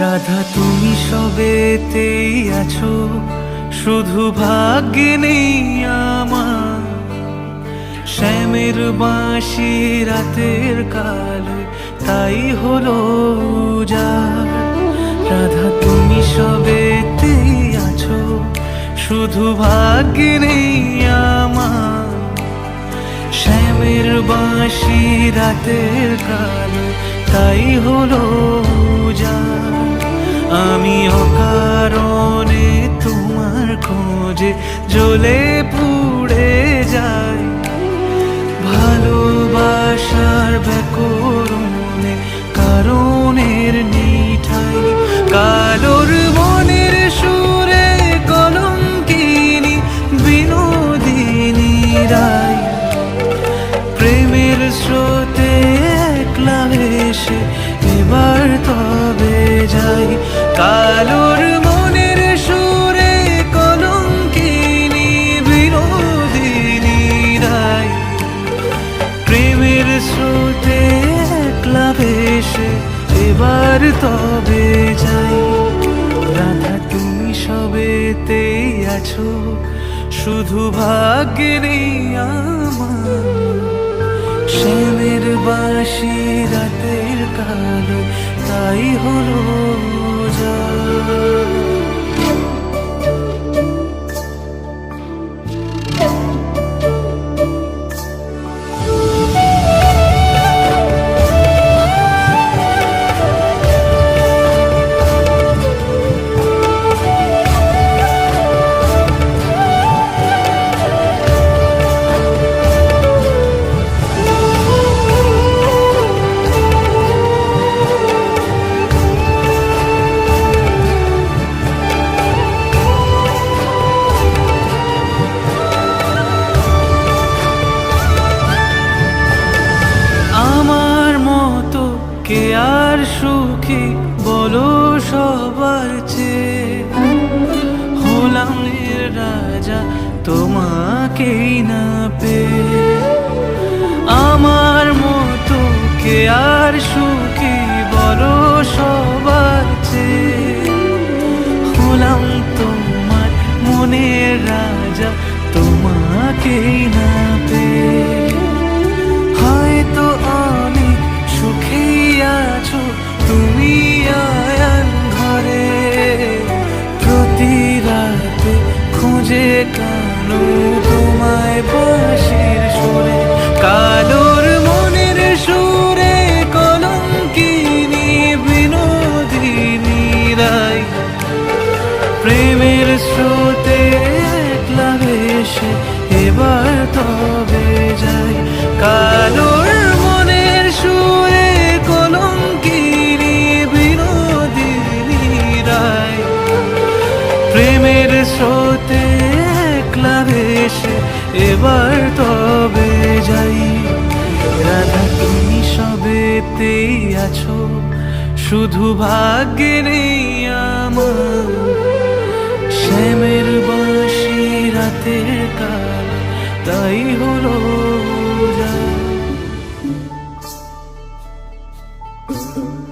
রাধা, তুমি সবেতেই আছো, শুধু ভাগ্যে নেই আমার। শ্যামের বাঁশি রাতের কালো, তাই হলো উজাড়। রাধা, তুমি সবেতেই আছো শুধু ভাগ্যে নেই আমার। শ্যামের বাঁশি রাতের কাল তাই হলো আমি অকারণে তোমার খোঁজে জ্বলে পুড়ে যাই সুরে প্রেমের এবার তবে যাই। রাধা, তুমি আছো, শুধু ভাগ্যে আমার। শ্যামের রাতের কালো তাই হলো যা। সুখী, বলো সবার চেয়ে। হলাম রাজা, তোমাকেই না পেয়ে। আমার মতো কে আর সুখী, বলো সবার চেয়ে। হলাম তোমার মনের রাজা, তোমাকেই না খুঁজে কানো তোমায় বাঁশির সুরে, কালোর মনের সুরে কলঙ্কিনী বিনোদিনী রায় প্রেমের স্রোতে একলা এবার শেষে এবার তবে যাই রাধা, তুমি সবেতেই আছো, শুধু ভাগ্যে নেই আমার শ্যামের বাসি রাতের কাল, তাই হলো you.